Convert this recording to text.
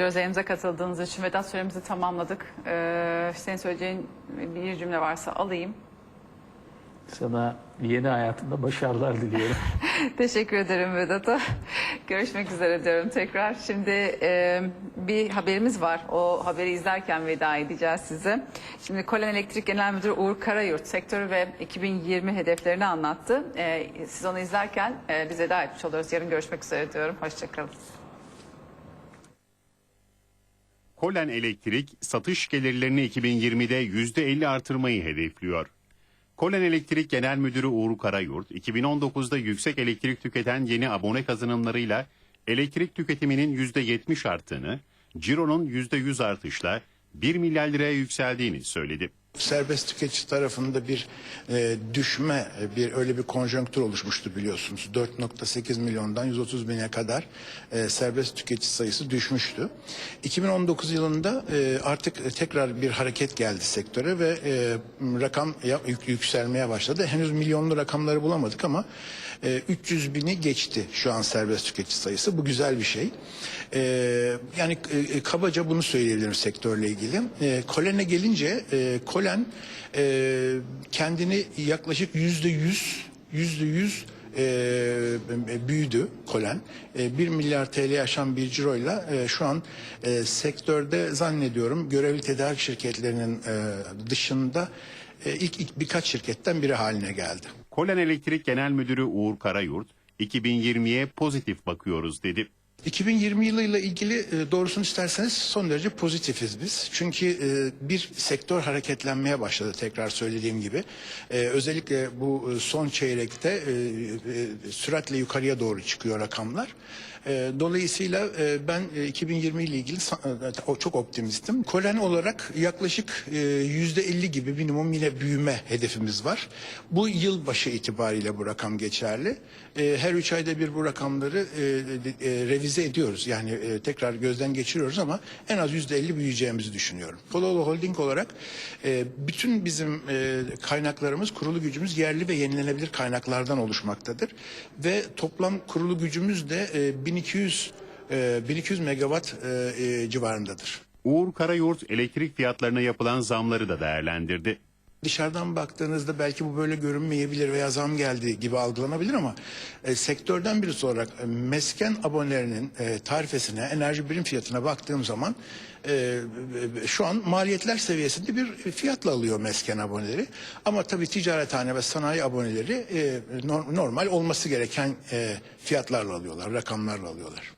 Özeyimize katıldığınız için Vedat süremizi tamamladık. Ee, senin söyleyeceğin bir cümle varsa alayım. Sana yeni hayatında başarılar diliyorum. Teşekkür ederim Vedat'a. Görüşmek üzere diyorum tekrar. Şimdi e, bir haberimiz var. O haberi izlerken veda edeceğiz size. Şimdi Kolen Elektrik Genel Müdürü Uğur Karayurt sektörü ve 2020 hedeflerini anlattı. E, siz onu izlerken e, biz veda etmiş oluyoruz. Yarın görüşmek üzere diyorum. Hoşçakalın. Kolen Elektrik satış gelirlerini 2020'de %50 artırmayı hedefliyor. Kolen Elektrik Genel Müdürü Uğur Karayurt, 2019'da yüksek elektrik tüketen yeni abone kazanımlarıyla elektrik tüketiminin %70 arttığını, cironun %100 artışla 1 milyar liraya yükseldiğini söyledi. Serbest tüketici tarafında bir e, düşme, e, bir öyle bir konjonktür oluşmuştu biliyorsunuz. 4.8 milyondan 130 bine kadar e, serbest tüketici sayısı düşmüştü. 2019 yılında e, artık tekrar bir hareket geldi sektöre ve e, rakam yük- yükselmeye başladı. Henüz milyonlu rakamları bulamadık ama e, 300 bini geçti şu an serbest tüketici sayısı. Bu güzel bir şey. E, yani e, kabaca bunu söyleyebilirim sektörle ilgili. E, Kolen'e gelince e, Kolen e, kendini yaklaşık yüzde yüz yüzde yüz e, büyüdü Kolen. E, 1 milyar TL aşan bir ciroyla e, şu an e, sektörde zannediyorum görevli tedarik şirketlerinin e, dışında e, ilk, ilk birkaç şirketten biri haline geldi. Kolen Elektrik Genel Müdürü Uğur Karayurt, 2020'ye pozitif bakıyoruz dedi. 2020 yılıyla ilgili e, doğrusunu isterseniz son derece pozitifiz biz. Çünkü e, bir sektör hareketlenmeye başladı tekrar söylediğim gibi. E, Özellikle bu son çeyrekte süratle yukarıya doğru çıkıyor rakamlar. Dolayısıyla ben e, 2020 ile ilgili çok optimistim. Kolen olarak yaklaşık e, yüzde 50 gibi minimum yine büyüme hedefimiz var. Bu yıl başı itibariyle bu rakam geçerli. Her üç ayda bir bu rakamları e, e, revize ediyoruz. Yani e, tekrar gözden geçiriyoruz ama en az yüzde 50 büyüyeceğimizi düşünüyorum. Kololo Holding olarak e, bütün bizim e, kaynaklarımız, kurulu gücümüz yerli ve yenilenebilir kaynaklardan oluşmaktadır. Ve toplam kurulu gücümüz de e, 1200 e, 1200 megawatt e, e, civarındadır. Uğur Karayurt elektrik fiyatlarına yapılan zamları da değerlendirdi. Dışarıdan baktığınızda belki bu böyle görünmeyebilir veya zam geldi gibi algılanabilir ama e, sektörden birisi olarak e, mesken abonelerinin e, tarifesine, enerji birim fiyatına baktığım zaman e, e, şu an maliyetler seviyesinde bir fiyatla alıyor mesken aboneleri. Ama tabii ticarethane ve sanayi aboneleri e, nor- normal olması gereken e, fiyatlarla alıyorlar, rakamlarla alıyorlar.